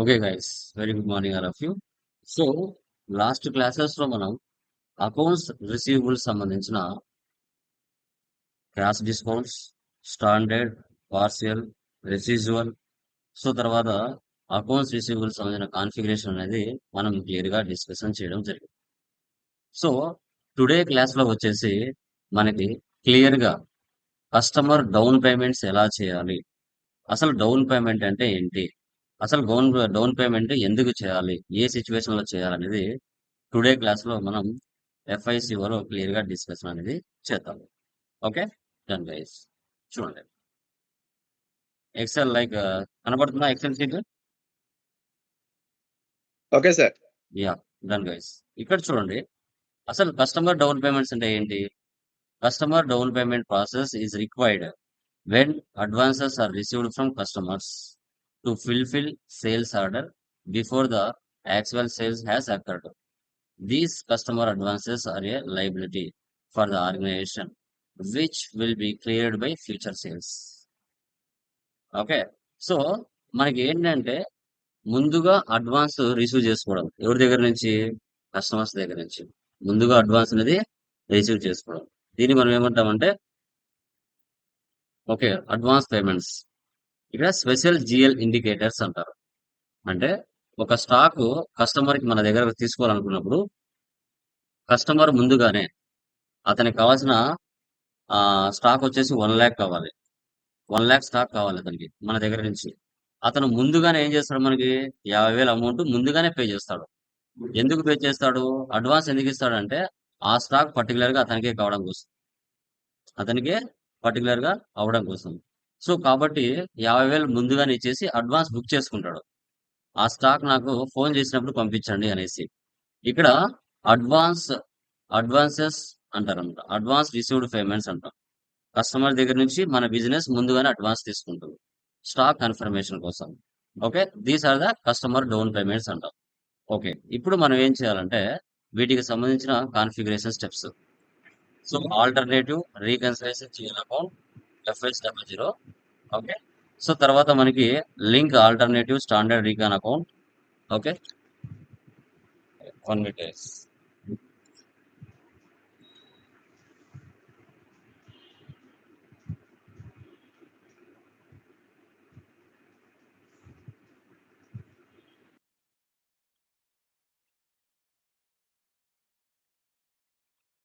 Okay guys very good morning all of you so last క్లాసెస్లో మనం accounts receivable సంబంధించిన cash discounts standard partial residual so తర్వాత accounts receivable సంబంధించిన configuration అనేది మనం క్లియర్గా డిస్కషన్ చేయడం జరిగింది. సో టుడే క్లాస్లో వచ్చేసి మనకి క్లియర్గా కస్టమర్ డౌన్ పేమెంట్స్ ఎలా చేయాలి? అసలు డౌన్ పేమెంట్ అంటే ఏంటి? అసలు డౌన్ డౌన్ పేమెంట్ ఎందుకు చేయాలి? ఏ సిచ్యువేషన్లో చేయాలనేది టుడే క్లాస్లో మనం ఎఫ్ఐసిఓలో క్లియర్గా డిస్కషన్ అనేది చేద్దాం. ఓకే? డన్ గైస్ చూడండి. ఎక్సెల్ లైక్ కనబడుతుందా Excel sheet okay sir. Yeah done guys ఇక్కడ చూడండి. అసలు కస్టమర్ డౌన్ పేమెంట్స్ అంటే ఏంటి? Customer down payment process is required when advances are received from customers to fulfil sales order before the actual sales has accrued these customer advances are a liability for the organisation which will be cleared by future sales okay so మనకి ఏంటంటే ముందుగా advance receive చేసుకోవడం. ఎవరి దగ్గర నుంచి? Customers దగ్గర నుంచి. ముందుగా అడ్వాన్స్ అనేది రిసీవ్ చేసుకోవడం. దీన్ని మనం ఏమంటామంటే ఓకే అడ్వాన్స్ పేమెంట్స్ ఇక్కడ స్పెషల్ జిఎల్ ఇండికేటర్స్ అంటారు. అంటే ఒక స్టాక్ కస్టమర్కి మన దగ్గర తీసుకోవాలనుకున్నప్పుడు కస్టమర్ ముందుగానే అతనికి కావాల్సిన స్టాక్ వచ్చేసి వన్ ల్యాక్ కావాలి. వన్ ల్యాక్ స్టాక్ కావాలి అతనికి మన దగ్గర నుంచి. అతను ముందుగానే ఏం చేస్తాడు మనకి? యాభై వేల అమౌంట్ ముందుగానే పే చేస్తాడు. ఎందుకు పే చేస్తాడు? అడ్వాన్స్ ఎందుకు ఇస్తాడు అంటే ఆ స్టాక్ పర్టికులర్గా అతనికే కావడం కోసం. అతనికే పర్టికులర్గా అవడం కోసం. సో కాబట్టి యాభై వేలు ముందుగానే ఇచ్చేసి అడ్వాన్స్ బుక్ చేసుకుంటాడు. ఆ స్టాక్ నాకు ఫోన్ చేసినప్పుడు పంపించండి అనేసి. ఇక్కడ అడ్వాన్స్ అడ్వాన్సెస్ అంటారన్నమాట. అడ్వాన్స్ రిసీవ్డ్ పేమెంట్స్ అంటాం. కస్టమర్ దగ్గర నుంచి మన బిజినెస్ ముందుగానే అడ్వాన్స్ తీసుకుంటుంది. స్టాక్ కన్ఫర్మేషన్ కోసం. Okay? These are the customer down payments అంటాం. ఓకే. ఇప్పుడు మనం ఏం చేయాలంటే వీటికి సంబంధించిన configuration steps so alternative reconciliation చేయాలి account. FS double zero okay so తర్వాత మనకి link alternative standard recon account okay one minute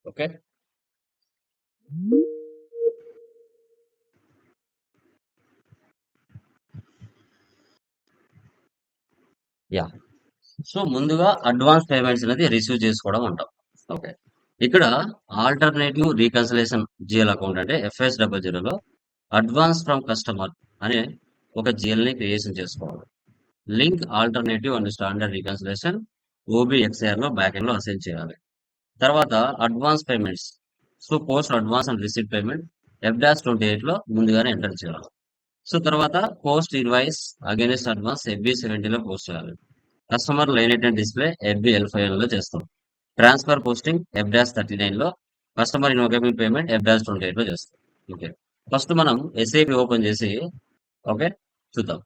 okay yeah so ముందుగా అడ్వాన్స్ పేమెంట్స్ అనేది రిసీవ్ చేసుకోవడం అంటాం. ఓకే ఇక్కడ ఆల్టర్నేటివ్ రీకన్సలేషన్ జిఎల్ అకౌంట్ అంటే ఎఫ్ఎస్ డబల్ జీరోలో అడ్వాన్స్ ఫ్రమ్ కస్టమర్ అనే ఒక జిఎల్ని క్రియేషన్ చేసుకోవాలి. Link alternative and standard reconciliation ఓబిఎక్స్ఆర్లో back ఎండ్లో అసైన్ చేయాలి. తర్వాత advance payments so post advance and receipt payment F dash twenty ఎయిట్లో ముందుగానే ఎంటర్ చేయాలి. సో తర్వాత post invoice against advance FB సెవెంటీలో post చేయాలి. Customer line display FB L ఫైవ్లో చేస్తాం. Transfer posting F dash thirty నైన్లో customer invocable payment F dash twenty ఎయిట్లో చేస్తాం. ఓకే. ఫస్ట్ మనం ఎస్ఐపి ఓపెన్ చేసి ఓకే చూద్దాం.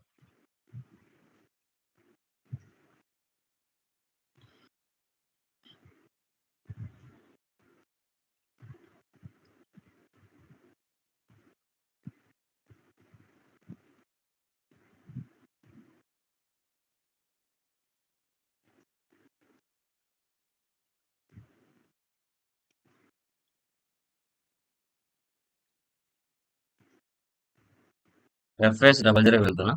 ఎఫ్ఎస్ డబల్ జీరో వెళ్తున్నా.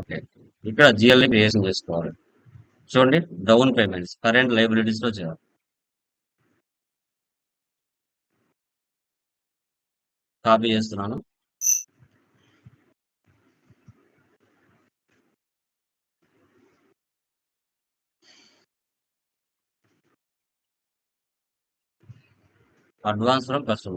ఓకే. ఇక్కడ జిఎల్ని క్రియేషన్ చేసుకోవాలి. చూడండి డౌన్ పేమెంట్స్ కరెంట్ లైబిలిటీస్లో చేయాలి. కాపీ చేస్తున్నాను. అడ్వాన్స్లో కష్టం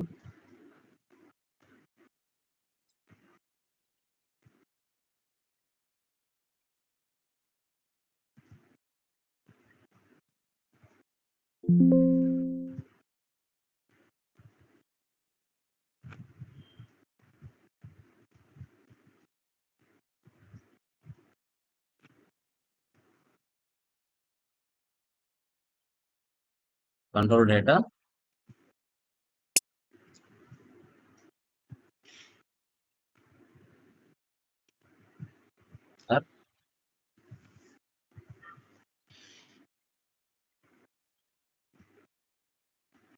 control data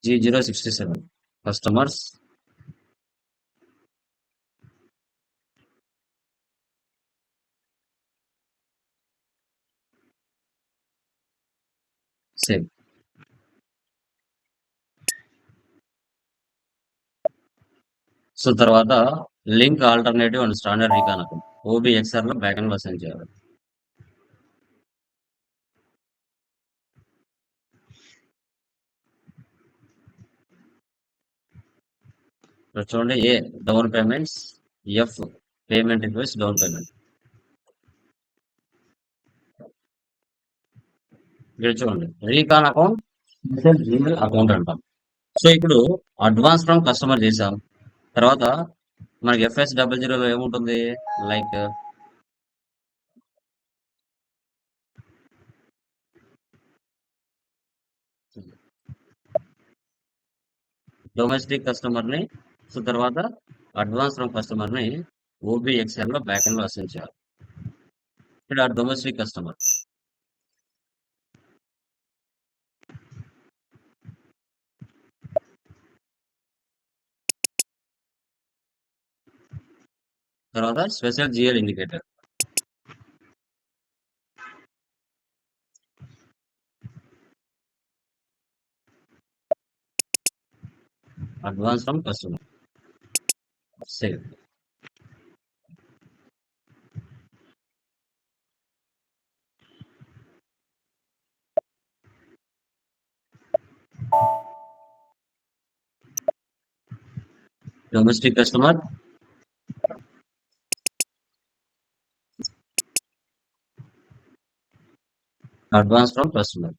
G zero sixty seven customers save so తర్వాత link alternative and standard recon account. ఓబిఎక్స్ఆర్లో back అండ్లో చేయాలి. ఇక్కడ చూడండి A down payments F payment request down payment. ఇక్కడ చూడండి రీకాన్ అకౌంట్ అకౌంట్ అంటాం. సో ఇప్పుడు అడ్వాన్స్ ఫ్రమ్ కస్టమర్ చేసాం తర్వాత మనకి ఎఫ్ఎస్ డబల్ జీరోలో ఏముంటుంది? లైక్ డొమెస్టిక్ కస్టమర్ని సో తర్వాత అడ్వాన్స్ ఫ్రమ్ కస్టమర్ని ఓబిఎక్స్ఎల్లో ఓబిఎక్స్ఎల్లో బ్యాక్ ఎండ్ అసెండ్ చేయాలి. ఇక్కడ డొమెస్టిక్ కస్టమర్ తర్వాత special GL indicator advance from customer save domestic customer advance from customer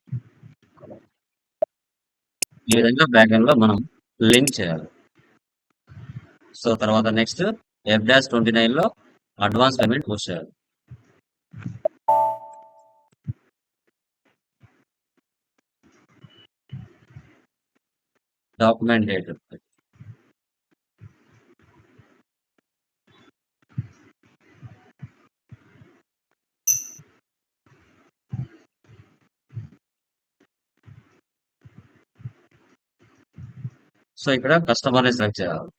ఈ విధంగా బ్యాక్ ఎండ్లో మనం లింక్ చేయాలి. సో తర్వాత నెక్స్ట్ ఎఫ్ డాష్ ట్వంటీ నైన్లో అడ్వాన్స్ పేమెంట్ పోస్ట్ చేయాలి. డాక్యుమెంట్ డేట్ సో ఇక్కడ కస్టమర్ని సెలెక్ట్ చేయాలి.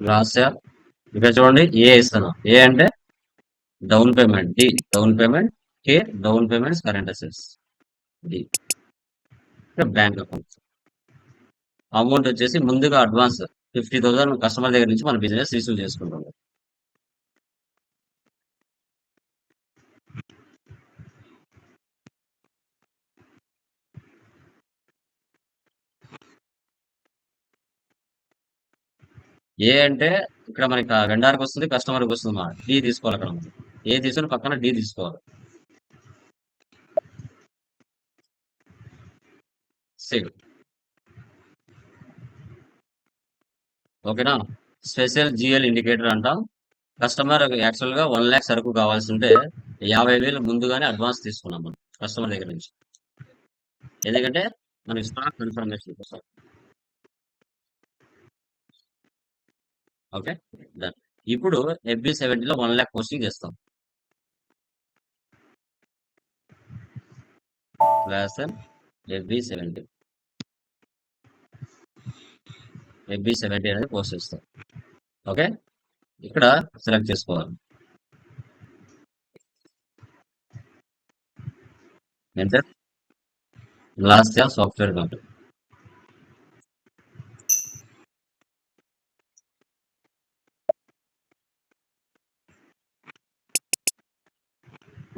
రాసా ఇక్కడ చూడండి ఏ ఇస్తాను ఏ అంటే down payment D down payment K down payments current assets. D. Bank account amount వచ్చేసి ముందుగా అడ్వాన్స్ ఫిఫ్టీ థౌసండ్ కస్టమర్ దగ్గర నుంచి మన బిజినెస్ రిసీవ్ చేసుకుంటాం. ఏ అంటే ఇక్కడ మనకి వెండార్కి వస్తుంది కస్టమర్కి వస్తుంది మా డి తీసుకోవాలి అక్కడ ఏ తీసుకుని పక్కన డి తీసుకోవాలి. సేవ్ ఓకేనా? స్పెషల్ జిఎల్ ఇండికేటర్ అంటాం. కస్టమర్ యాక్చువల్గా వన్ ల్యాక్ సరుకు కావాల్సి ఉంటే యాభై వేలు ముందుగానే అడ్వాన్స్ తీసుకున్నాం మనం కస్టమర్ దగ్గర నుంచి. ఎందుకంటే మనకి స్టాక్ కన్ఫర్మేషన్ కోసం. ఓకే. డన్. ఇప్పుడు ఎఫ్బి సెవెంటీలో వన్ ల్యాక్ పోస్టింగ్ చేస్తాం. వ్యాసన్ ఎఫ్బి సెవెంటీ. ఎఫ్బి సెవెంటీ అనేది పోస్ట్ చేస్తాం. ఓకే? ఇక్కడ సెలెక్ట్ చేసుకోవాలి. Enter. Last software company.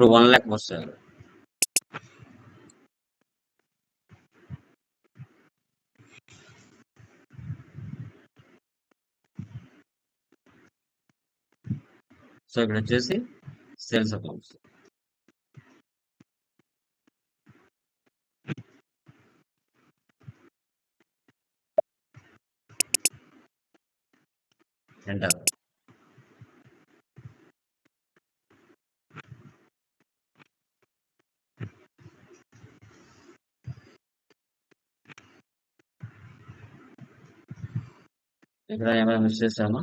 For 1 lakh percent. So, I am going to say sales accounts. ఇక్కడ ఏమైనా మిస్ చేసామా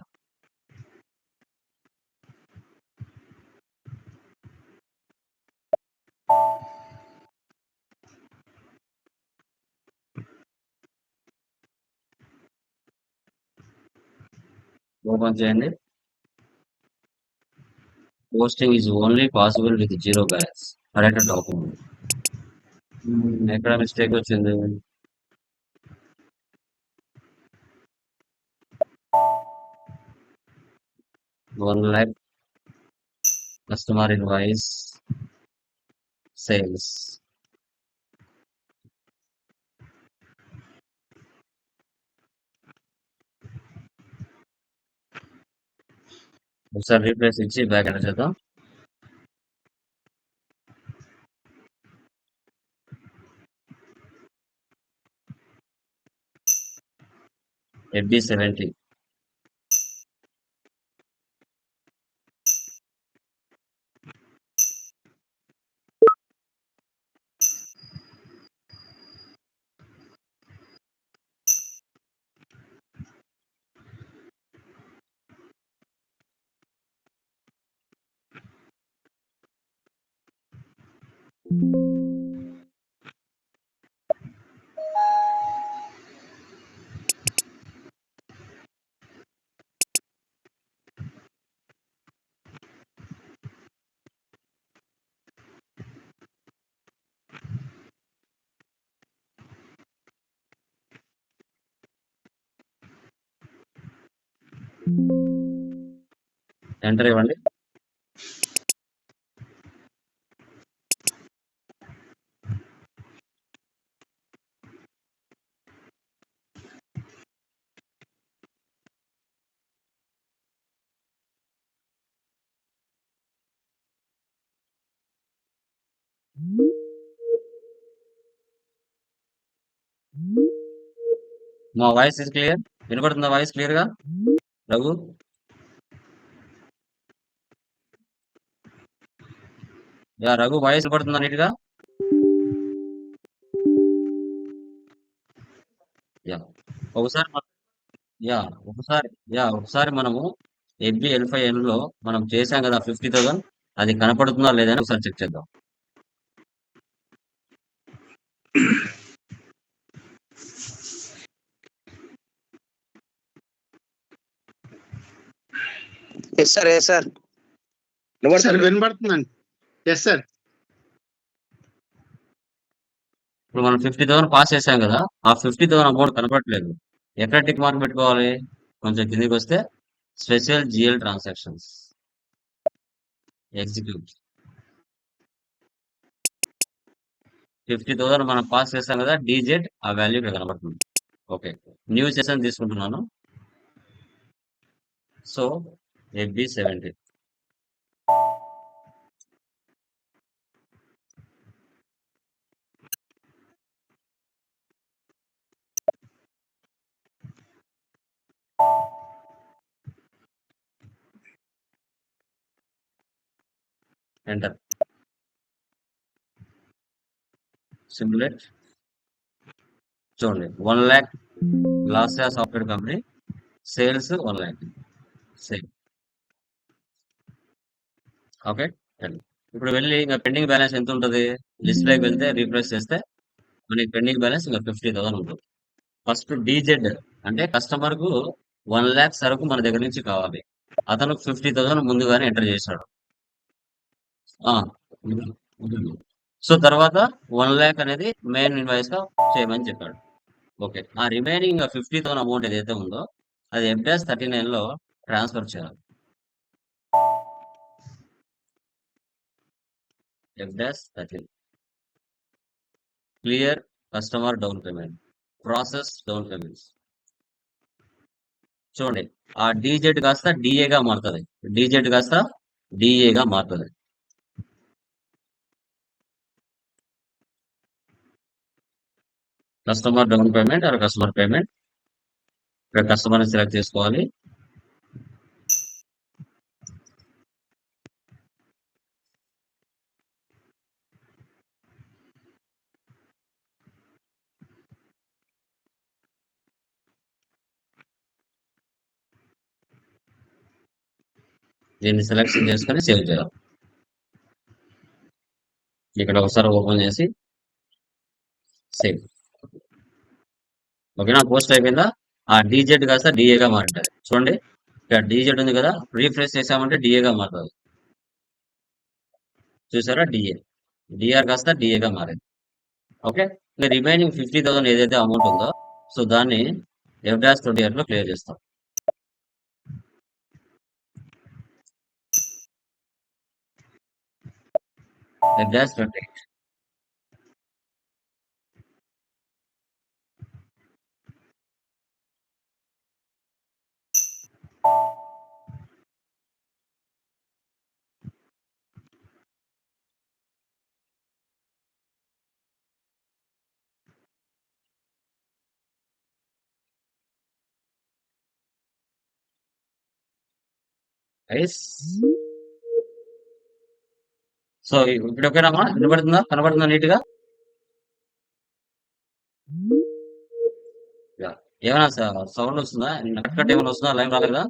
ఓపెన్ చేయండి. Posting is only possible with zero balance. Correct document ఎక్కడ mistake వచ్చింది? One lakh customer invoice sales ఒకసారి replace ఇచ్చి back enter చేద్దాం FB seventy enter ఇవ్వండి. మా వాయిస్ ఇస్ క్లియర్ వినపడుతుందా వాయిస్ క్లియర్గా? రఘు యా రఘు వాయిస్ వినపడుతుందా నీట్గా? యా ఒకసారి యా ఒకసారి యా ఒకసారి మనము ఎఫ్బి ఎల్ఫై ఎన్లో మనం చేసాం కదా ఫిఫ్టీ థౌసండ్ అది కనపడుతుందా లేదా అని ఒకసారి చెక్ చేద్దాం. Yes sir yes sir sir వినబడుతుందండి. ఎస్ సార్ ఇప్పుడు మనం ఫిఫ్టీ థౌసండ్ పాస్ చేసాం కదా ఆ ఫిఫ్టీ థౌసండ్ అమౌంట్ కనపడట్లేదు. ఎక్కడ టిక్ మార్క్ పెట్టుకోవాలి? కొంచెం కిందికి వస్తే special GL transactions execute fifty thousand మనం పాస్ చేస్తాం కదా డీజెట్ ఆ వాల్యూ ఇక్కడ కనబడుతుంది. ఓకే న్యూ సెషన్ తీసుకుంటున్నాను. So FB seventy. Enter simulate చూడండి one lakh last software company sales one lakh sale okay. ఇప్పుడు వెళ్ళి ఇంకా పెండింగ్ బ్యాలెన్స్ ఎంత ఉంటుంది డిస్ప్లేకి వెళ్తే రీప్లేస్ చేస్తే మనకి పెండింగ్ బ్యాలెన్స్ ఇంకా ఫిఫ్టీ థౌసండ్ ఉంటుంది. ఫస్ట్ డీజెడ్ అంటే కస్టమర్కు వన్ ల్యాక్ సరుకు మన దగ్గర నుంచి కావాలి. అతను ఫిఫ్టీ థౌసండ్ ముందుగానే ఎంటర్ చేశాడు. ఆ, సో తర్వాత వన్ ల్యాక్ అనేది మెయిన్ ఇన్వాయిస్గా చేయమని చెప్పాడు. ఓకే. ఆ రిమైనింగ్ ఫిఫ్టీ థౌసండ్ అమౌంట్ ఏదైతే ఉందో అది ఎఫ్డాస్ థర్టీ నైన్లో ట్రాన్స్ఫర్ చేయాలి. F dash thirty clear customer down payment process down payments చూడండి ఆ డీజెడ్ కాస్త డిఏగా మారుతుంది. డీజెడ్ కాస్త డిఏగా మారుతుంది. Customer down payment or customer payment ఇక్కడ కస్టమర్ సెలెక్ట్ చేసుకోవాలి. దీన్ని సెలెక్షన్ చేసుకొని సేవ్ చేయాలి. ఇక్కడ ఒకసారి ఓపెన్ చేసి సేవ్ ఓకేనా? పోస్ట్ అయిపోయిందా? ఆ డీజెడ్ కాస్త డిఏగా మారుతుంది చూడండి ఇక్కడ డీజెడ్ ఉంది కదా రీఫ్రెష్ చేసామంటే డిఏగా మారుతుంది చూసారా? డిఏ డిఆర్ కాస్త డిఏగా మారింది. ఓకే? ఇంకా రిమైనింగ్ ఫిఫ్టీ థౌసండ్ ఏదైతే అమౌంట్ ఉందో సో దాన్ని ఎఫ్ డాష్ ట్వంటీ లో క్లియర్ చేస్తాం. ఎఫ్ డాష్ ట్వంటీ ఎయిట్ ఐస్ సో ఇప్పుడు ఓకేనామా వినబడుతుందా? కనబడుతుందా నీట్గా ఏమైనా ఏమైనా సౌండ్ వస్తుందా? కట్ ఏమైనా వస్తుందా? లైన్ రాలేదా?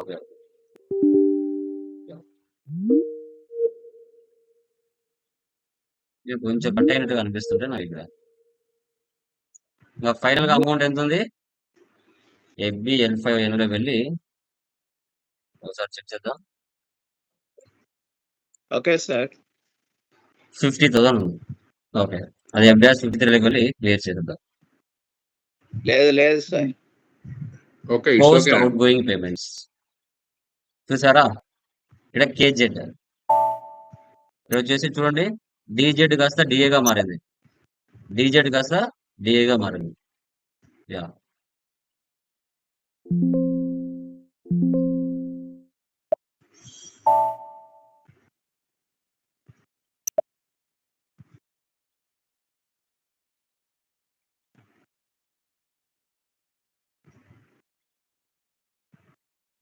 ఓకే. కొంచెం కట్ అయినట్టుగా అనిపిస్తుంటే నాకు ఇక్కడ. ఇంకా ఫైనల్గా అమౌంట్ ఎంత ఉంది ఎఫ్బి ఎల్ ఫైవ్ ఎన్లో వెళ్ళి ఒకసారి చెక్ చేద్దాం. Okay sir. ఫిఫ్టీ థౌసండ్ ఉంది. ఓకే. అది డాష్ ఫిఫ్టీ త్రీలోకి వెళ్ళి క్లియర్ చేద్దాం లేదు లేదు sir. Okay post okay. Outgoing payments చూసారా? ఇక్కడ కేజెడ్ ఇక్కడ వచ్చేసి చూడండి. డీజెడ్ కాస్త డిఏగా మారింది. డీజెడ్ కాస్త డిఏగా మారింది. Yeah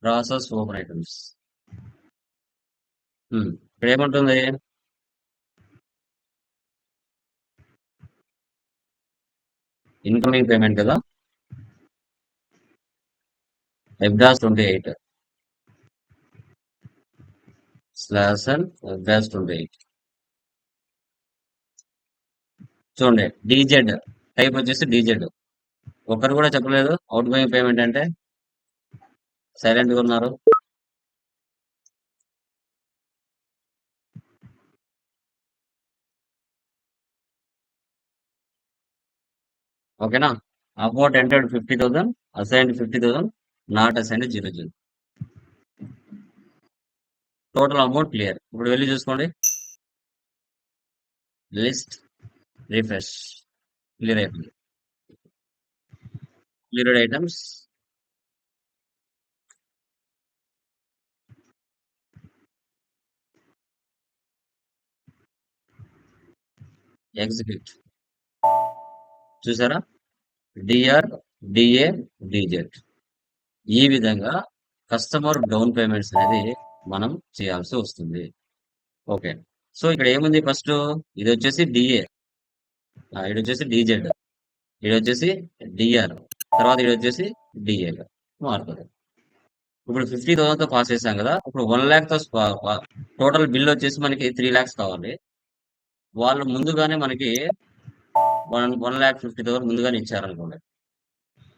process open items. ఇక్కడ ఏముంటుంది ఇన్కమింగ్ పేమెంట్ కదా? F dash twenty eight. Slash and F dash twenty eight. చూడండి డీజెడ్. టైప్ వచ్చేసి డీజెడ్. ఒకరు కూడా చెప్పలేదు. అవుట్ గోయింగ్ పేమెంట్ అంటే సైలెంట్గా ఉన్నారు. ఓకేనా? Amount entered fifty thousand assigned fifty thousand not assigned zero zero. Total amount clear. ఇప్పుడు వెళ్ళి చూసుకోండి. List refresh. క్లియర్ అయిపోయింది. Cleared items. ఎగ్జిక్యూట్. చూసారా? DR DA DZ. ఈ విధంగా కస్టమర్ డౌన్ పేమెంట్స్ అనేది మనం చేయాల్సి వస్తుంది. ఓకే. సో ఇక్కడ ఏముంది ఫస్ట్? ఇది వచ్చేసి డిఏ. ఇది వచ్చేసి డిజెడ్. ఇది వచ్చేసి డిఆర్. తర్వాత ఇది వచ్చేసి డిఏ. మారుతుంది. ఇప్పుడు ఫిఫ్టీ థౌసండ్తో పాస్ చేసాం కదా. ఇప్పుడు వన్ ల్యాక్తో టోటల్ బిల్ వచ్చేసి మనకి త్రీ ల్యాక్స్ కావాలి. వాళ్ళు ముందుగానే మనకి one one lakh fifty thousand ముందుగానే ఇచ్చారనుకోండి.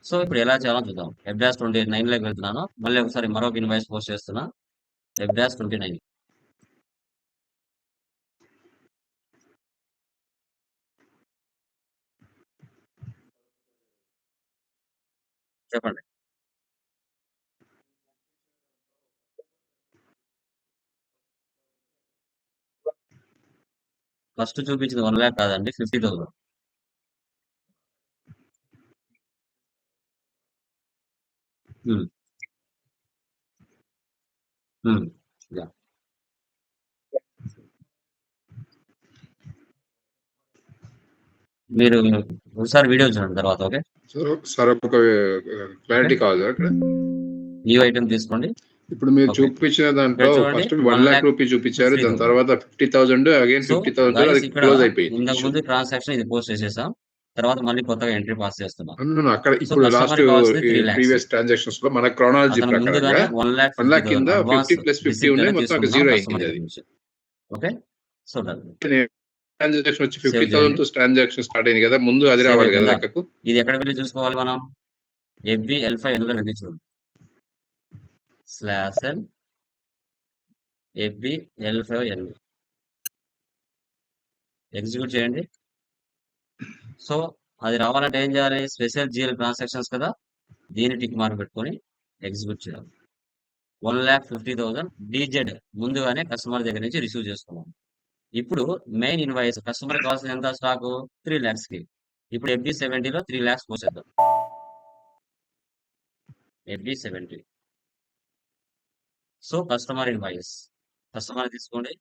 సో ఇప్పుడు ఎలా చేయాలో చూద్దాం. ఎఫ్డాస్ ట్వంటీ నైన్లోకి వెళ్తున్నాను. మళ్ళీ ఒకసారి మరొక ఇన్వాయిస్ పోస్ట్ చేస్తున్నా. ఎఫ్డాస్ ట్వంటీ నైన్ చెప్పండి. ఫస్ట్ చూపించింది వన్ ల్యాక్ కాదండి ఫిఫ్టీ థౌసండ్. యా. మీరు ఒకసారి వీడియో చూడండి తర్వాత ఓకే? సార్ సార్ ఒక క్లారిటీ కావాలి సార్ ఇక్కడ. న్యూ ఐటమ్ తీసుకోండి. ఇప్పుడు మీరు. చూపించిన దాంట్లో చూడండి, ఫస్ట్ వన్ లాక్ రూపీ చూపించారు. దాని తర్వాత fifty thousand again fifty thousand అది క్లోజ్ అయిపోయింది. ఇంతకు ముందు ట్రాన్సాక్షన్ ఇది పోస్ట్ చేసేసాం. తర్వాత మళ్ళీ కొత్తగా ఎంట్రీ పాస్ చేస్తున్నాం. అక్కడ ఇప్పుడు లాస్ట్ ప్రీవియస్ ట్రాన్సాక్షన్స్లో మన క్రానాలజీ ప్రకారంగా వన్ లాక్ కింద ఫిఫ్టీ ప్లస్ ఫిఫ్టీ ఉన్నాయి. మొత్తం జీరో అయింది అది. ఓకే సో ట్రాన్సాక్షన్ వచ్చి ఫిఫ్టీ. థౌసండ్తో ట్రాన్సాక్షన్ స్టార్ట్ అయింది కదా. ముందు అది రావాలి కదా ఇది ఎక్కడ వెళ్ళి చూసుకోవాలి మనం? ఎఫ్బి ఎల్ ఫైవ్ ఎందులో వెళ్ళి slash L FB L five L execute చేయండి. సో అది రావాలంటే ఏం చేయాలి? స్పెషల్ జిఎల్ ట్రాన్సాక్షన్స్ కదా? దీన్ని టిక్ మార్క్ పెట్టుకొని ఎగ్జిక్యూట్ చేయాలి. One lakh fifty thousand DZ ముందుగానే కస్టమర్ దగ్గర నుంచి రిసీవ్ చేసుకున్నాం ఇప్పుడు మెయిన్ ఇన్వాయిస్ కస్టమర్ కావాల్సిన ఎంత స్టాక్? త్రీ ల్యాక్స్కి. ఇప్పుడు ఎఫ్బి సెవెంటీలో three lakhs పోసేద్దాం. FB seventy. So customer invoice. Customer తీసుకోండి.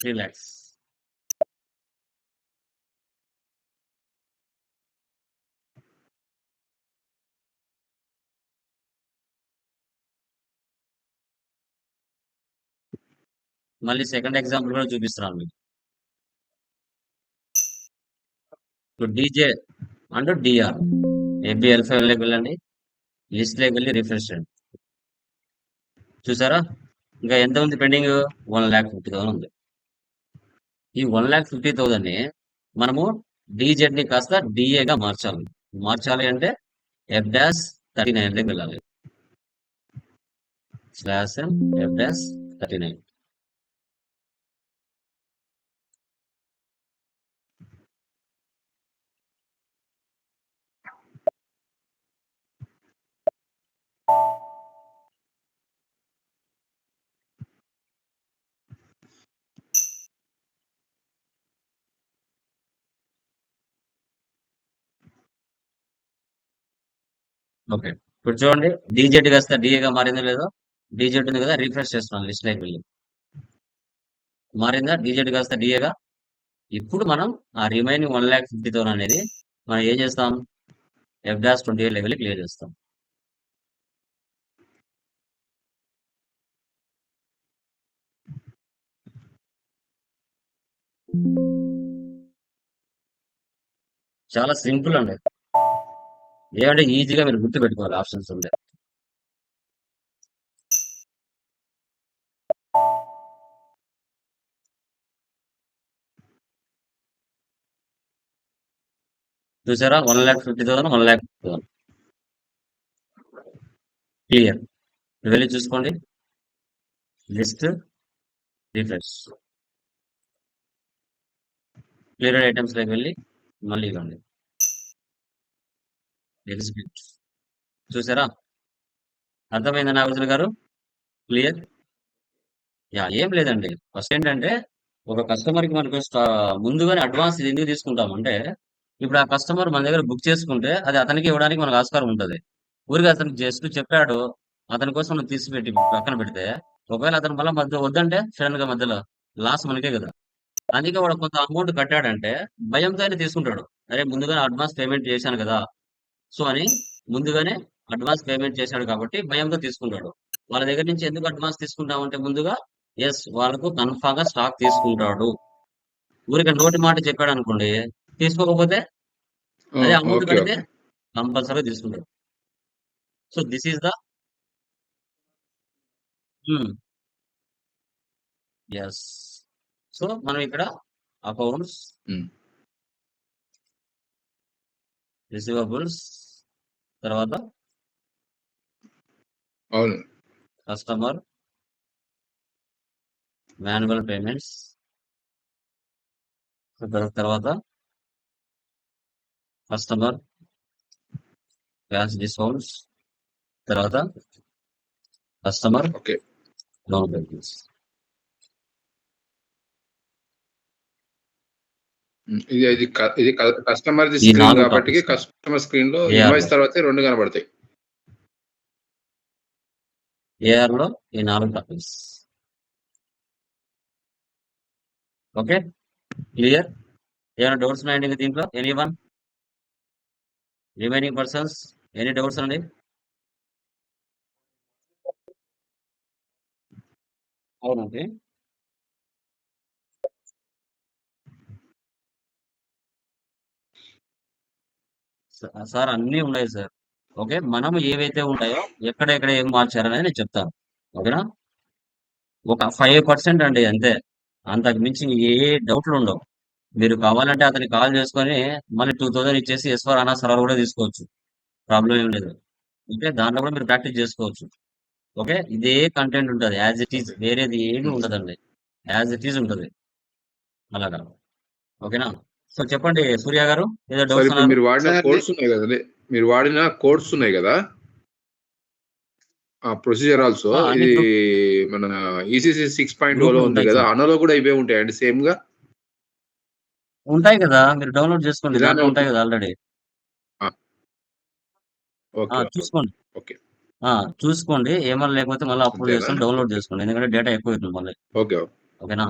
త్రీ ల్యాక్స్ మళ్ళీ సెకండ్ ఎగ్జాంపుల్ కూడా చూపిస్తున్నాను మీకు. ఇప్పుడు డీజే అంటూ డిఆర్ ఏబి ఫైవ్లోకి వెళ్ళండి లిస్ట్ లేకి వెళ్ళి రిఫ్రెష్ చేయండి. చూసారా? ఇంకా ఎంత ఉంది pending one lakh fifty thousand ఉంది. ఈ వన్ ల్యాక్ ఫిఫ్టీ థౌసండ్ని మనము డీజెడ్ని కాస్త డిఏగా మార్చాలి. మార్చాలి అంటే ఎఫ్ డాష్ థర్టీ నైన్లోకి వెళ్ళాలి. Slash F dash thirty nine okay. ఇప్పుడు చూడండి డీజెడ్ కాస్త డిఏగా మారిందో లేదో డీజెడ్ ఉంది కదా రిఫ్రెష్ చేస్తున్నాను లిస్ట్ లైక్ వెళ్ళి. మారిందా? డీజెడ్ కాస్త డిఏగా ఇప్పుడు మనం ఆ remaining one lakh fifty thousand అనేది మనం ఏం చేస్తాం? F dash twenty eight level clear చేస్తాం. చాలా సింపుల్ అండి. ఏమంటే ఈజీగా మీరు గుర్తు పెట్టుకోవాలి ఆప్షన్స్ ఉండే చూసారా? One lakh fifty thousand one lakh fifty thousand. Clear. వెళ్ళి చూసుకోండి. List refresh. క్లియర్ ఐటమ్స్లోకి వెళ్ళి మళ్ళీ ఇవ్వండి. ఎగ్జిక్యూట్ చూసారా? అర్థమైందా నాగార్జున గారు? క్లియర్? యా ఏం లేదండి. ఫస్ట్ ఏంటంటే ఒక కస్టమర్కి మనకు ముందుగానే అడ్వాన్స్ ఇది ఎందుకు తీసుకుంటామంటే ఇప్పుడు ఆ కస్టమర్ మన దగ్గర బుక్ చేసుకుంటే అది అతనికి ఇవ్వడానికి మనకు ఆస్కారం ఉంటుంది. ఊరికి అతనికి జస్ట్ చెప్పాడు అతని కోసం మనం తీసిపెట్టి పక్కన పెడితే ఒకవేళ అతను మళ్ళీ మధ్య వద్దంటే సడన్గా మధ్యలో లాస్ మనకే కదా. అందుకే వాడు కొంత అమౌంట్ కట్టాడంటే భయంతో అయినా తీసుకుంటాడు. అరే ముందుగానే అడ్వాన్స్ పేమెంట్ చేశాను కదా సో అని ముందుగానే అడ్వాన్స్ పేమెంట్ చేశాడు కాబట్టి భయంతో తీసుకుంటాడు వాళ్ళ దగ్గర నుంచి ఎందుకు అడ్వాన్స్ తీసుకుంటామంటే ముందుగా ఎస్ వాళ్ళకు కన్ఫామ్గా స్టాక్ తీసుకుంటాడు. ఊరికే నోటి మాట చెప్పాడు అనుకోండి తీసుకోకపోతే అదే అమౌంట్ కడితే కంపల్సరీ తీసుకుంటాడు. So this is the yes so మనం ఇక్కడ అకౌంట్స్ Hmm. రిసీవబుల్స్ తర్వాత? అవును. కస్టమర్. Manual payments. తర్వాత. కస్టమర్. Cash discounts. తర్వాత? కస్టమర్. ఓకే. Loan payments. ఇది ఇది కస్టమర్ స్క్రీన్ కాబట్టి కస్టమర్ స్క్రీన్లో ఇన్వాయిస్ తర్వాత రెండు కనబడతాయి. ఏఆర్లో ఈ నాలుగు టాపిక్స్ ఓకే క్లియర్ ఏమైనా డౌట్స్ ఉన్నాయండి దీంట్లో any one remaining persons any doubts అండి అవునండి సార్. అన్నీ ఉన్నాయి సార్. ఓకే? మనం ఏవైతే ఉంటాయో ఎక్కడెక్కడ ఏం మార్చారనేది నేను చెప్తాను. ఓకేనా? ఒక ఫైవ్ పర్సెంట్ అండి అంతే. అంతకు మించి ఏ డౌట్లు ఉండవు. మీరు కావాలంటే అతనికి కాల్ చేసుకొని మళ్ళీ టూ థౌసండ్ ఇచ్చేసి ఎస్ఆర్ అన్న సర్వర్ కూడా తీసుకోవచ్చు. ప్రాబ్లం ఏం లేదు. ఓకే? దాంట్లో కూడా మీరు ప్రాక్టీస్ చేసుకోవచ్చు. ఓకే? ఇదే కంటెంట్ ఉంటుంది. యాజ్ ఇట్ ఈజ్ వేరేది ఏమీ ఉండదండి. యాజ్ ఇట్ ఈజ్ ఉంటుంది. అలాగా. ఓకేనా? సో చెప్పండి సూర్య గారు ఏదో డౌట్స్ మీరు వాడిన కోడ్స్ ఉన్నాయి కదండి మీరు వాడిన కోడ్స్ ఉన్నాయి కదా? ఆ ప్రొసీజర్ ఆల్సో ఇది మన ఈసీసీ సిక్స్ పాయింట్లో ఉంది ఉంటాయి కదా. అనలో కూడా ఇవే ఉంటాయండి సేమ్గా? ఉంటాయి కదా మీరు డౌన్లోడ్ చేసుకోండి దాంట్లో ఉంటాయి. కదా ఆల్రెడీ ఓకే చూసుకోండి. ఓకే. ఆ, చూసుకోండి ఏమన్నా లేకపోతే మళ్ళీ అప్లోడ్? చేస్తాను డౌన్లోడ్ చేసుకోండి ఎందుకంటే డేటా ఎక్కువ అవుతుంది మళ్ళీ. ఓకే. ఓకేనా?